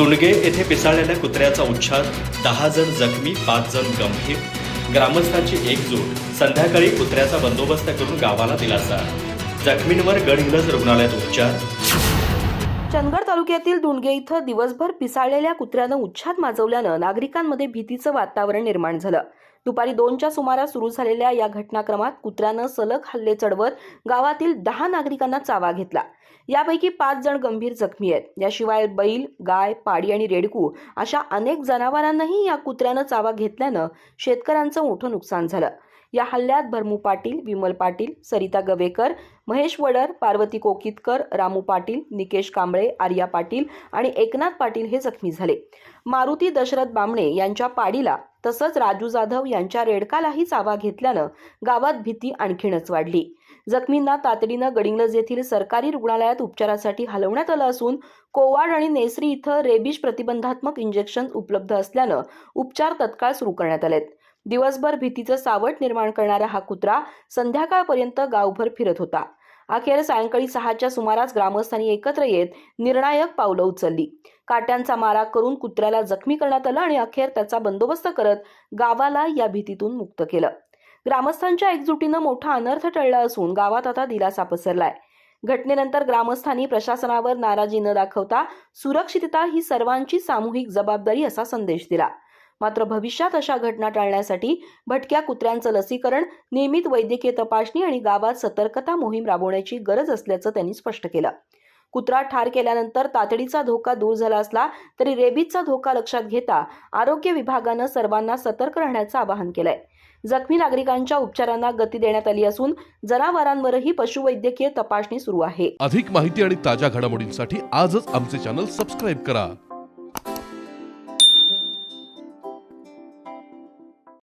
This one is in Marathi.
दुंडगे येथे पिसाळलेल्या कुत्र्याचा उच्छाद दहा जण जखमी पाच जण गंभीर. ग्रामस्थांची एकजूट संध्याकाळी कुत्र्याचा बंदोबस्त करून गावाला दिलासा. जखमींवर गडहिंग्लज रुग्णालयात उपचार. चंदगड तालुक्यातील दुंडगे इथं दिवसभर पिसाळलेल्या कुत्र्यानं उच्छाद माजवल्यानं नागरिकांमध्ये भीतीचं वातावरण निर्माण झालं. दुपारी दोनच्या सुमारास सुरू झालेल्या या घटनाक्रमात कुत्र्यानं सलग हल्ले चढवत गावातील दहा नागरिकांना चावा घेतला. यापैकी पाच जण गंभीर जखमी आहेत. याशिवाय बैल गाय पाडी आणि रेडकू अशा अनेक जनावरांनाही या कुत्र्यानं चावा घेतल्यानं शेतकऱ्यांचं मोठं नुकसान झालं. या हल्ल्यात भरमू पाटील विमल पाटील सरिता गवेकर महेश वडर पार्वती कोकितकर रामू पाटील निकेश कांबळे आर्या पाटील आणि एकनाथ पाटील हे जखमी झाले. मारुती दशरथ बामणे यांच्या पाडीला तसंच राजू जाधव यांच्या रेडकालाही चावा घेतल्यानं गावात भीती आणखीनच वाढली. जखमींना तातडीनं गडिंगलज येथील सरकारी रुग्णालयात उपचारासाठी हलवण्यात आलं असून कोवाड आणि नेसरी इथं रेबीज प्रतिबंधात्मक इंजेक्शन उपलब्ध असल्यानं उपचार तत्काळ सुरू करण्यात आलेत. दिवसभर भीतीचं सावट निर्माण करणारा हा कुत्रा संध्याकाळपर्यंत गावभर फिरत होता. अखेर सायंकाळी सहाच्या सुमारास ग्रामस्थांनी एकत्र येत निर्णायक पावलं उचलली. काट्यांचा मारा करून कुत्र्याला जखमी करण्यात आलं आणि अखेर त्याचा बंदोबस्त करत गावाला या भीतीतून मुक्त केलं. ग्रामस्थांच्या एकजुटीनं मोठा अनर्थ टळला असून गावात आता दिलासा पसरलाय. घटनेनंतर ग्रामस्थांनी प्रशासनावर नाराजी न दाखवता सुरक्षितता ही सर्वांची सामूहिक जबाबदारी असा संदेश दिला. मात्र भविष्यात अशा घटना टाळण्यासाठी भटक्या कुत्र्यांचं लसीकरण नियमित वैद्यकीय तपासणी आणि गावात सतर्कता मोहीम राबवण्याची गरज असल्याचं त्यांनी स्पष्ट केलं. कुत्रा ठार केल्यानंतर तातडीचा धोका दूर झाला असला तरी रेबीजचा धोका लक्षात घेता आरोग्य विभागानं सर्वांना सतर्क राहण्याचं आवाहन केलंय. जखमी नागरिकांच्या उपचारांना गती देण्यात आली असून जनावरांवरही पशुवैद्यकीय तपासणी सुरू आहे. अधिक माहिती आणि ताज्या घडामोडींसाठी आजच आमचे चॅनल सबस्क्राईब करा.